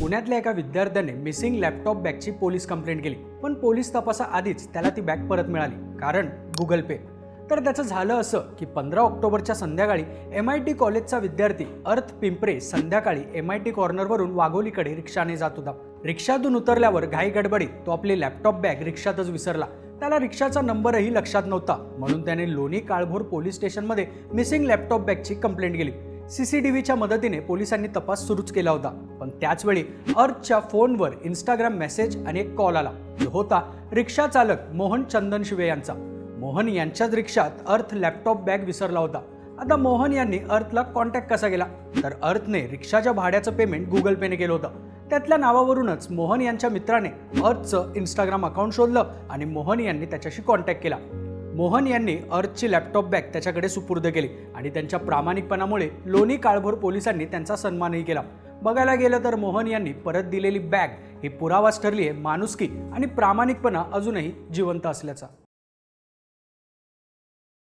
पुण्यातल्या एका विद्यार्थ्याने मिसिंग लॅपटॉप बॅगची पोलीस कंप्लेंट केली. पण पोलीस तपासाआधीच त्याला ती बॅग परत मिळाली कारण गुगल पे तर त्याचं झालं असं की पंधरा ऑक्टोबरच्या संध्याकाळी एम आय टी कॉलेजचा विद्यार्थी अर्थ पिंपरे संध्याकाळी एम आय टी कॉर्नरवरून वाघोलीकडे रिक्षाने जात होता. रिक्षातून उतरल्यावर घाई गडबडीत तो आपली लॅपटॉप बॅग रिक्षातच विसरला. त्याला रिक्षाचा नंबरही लक्षात नव्हता म्हणून त्याने लोणी काळभोर पोलीस स्टेशनमध्ये मिसिंग लॅपटॉप बॅगची कंप्लेंट केली. सीसीटीव्हीच्या मदतीने पोलिसांनी तपास सुरूच केला होता. पण त्याचवेळी अर्थच्या फोनवर इंस्टाग्राम मेसेज आणि एक कॉल आला. जो होता रिक्षा चालक मोहन चंदन शिवे यांचा. मोहन यांच्याच रिक्षात अर्थ लॅपटॉप बॅग विसरला होता. आता मोहन यांनी अर्थला कॉन्टॅक्ट कसा केला? तर अर्थने रिक्षाच्या भाड्याचं पेमेंट गुगल पेने केलं होतं. त्यातल्या नावावरूनच मोहन यांच्या मित्राने अर्थचं इंस्टाग्राम अकाउंट शोधलं आणि मोहन यांनी त्याच्याशी कॉन्टॅक्ट केला. मोहन यांनी अर्थची लॅपटॉप बॅग त्याच्याकडे सुपूर्द केली आणि त्यांच्या प्रामाणिकपणामुळे लोणी काळभोर पोलिसांनी त्यांचा सन्मानही केला. बघायला गेलं तर मोहन यांनी परत दिलेली बॅग ही पुरावाच ठरली आहे माणुसकी आणि प्रामाणिकपणा अजूनही जिवंत असल्याचा.